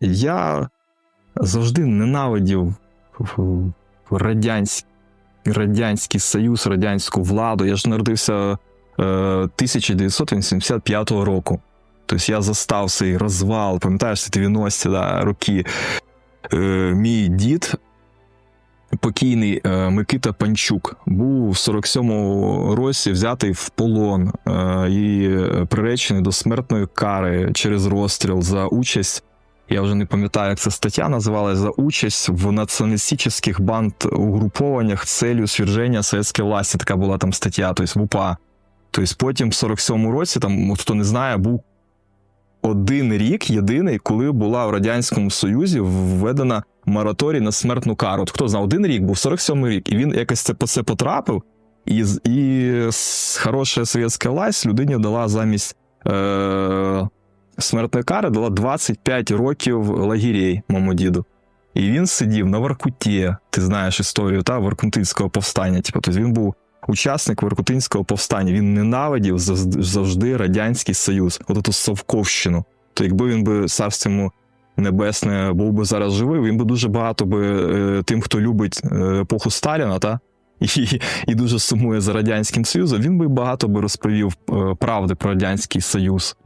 Я завжди ненавидів радянський, радянський Союз, радянську владу. Я ж народився е, 1985 року. Тобто я застав цей розвал, пам'ятаєш, це 90-ті да, роки. Е, мій дід, покійний е, Микита Панчук, був в 47-му році взятий в полон е, і приречений до смертної кари через розстріл за участь. Я вже не пам'ятаю, як ця стаття називалась за участь в націоналістичних банд угрупованнях целью сверження совєтської власті. Така була там стаття, тобто в УПА. Тобто потім в 47-му році, там, хто не знає, був один рік єдиний, коли була в Радянському Союзі введена мораторій на смертну кару. От хто знав, один рік був 47-й рік, і він якось це по це потрапив, і, і хороша совєтська власть людині дала замість е- смертної кари дала 25 років лагерей моєму діду. І він сидів на Воркуті, ти знаєш історію та Воркутинського повстання. Типу, тобто він був учасник Воркутинського повстання. Він ненавидів завжди, Радянський Союз, от ту Совковщину. То якби він би царство йому небесне був би зараз живий, він би дуже багато би е, тим, хто любить е, епоху Сталіна, та і, і дуже сумує за радянським союзом. Він би багато би розповів е, правди про радянський союз.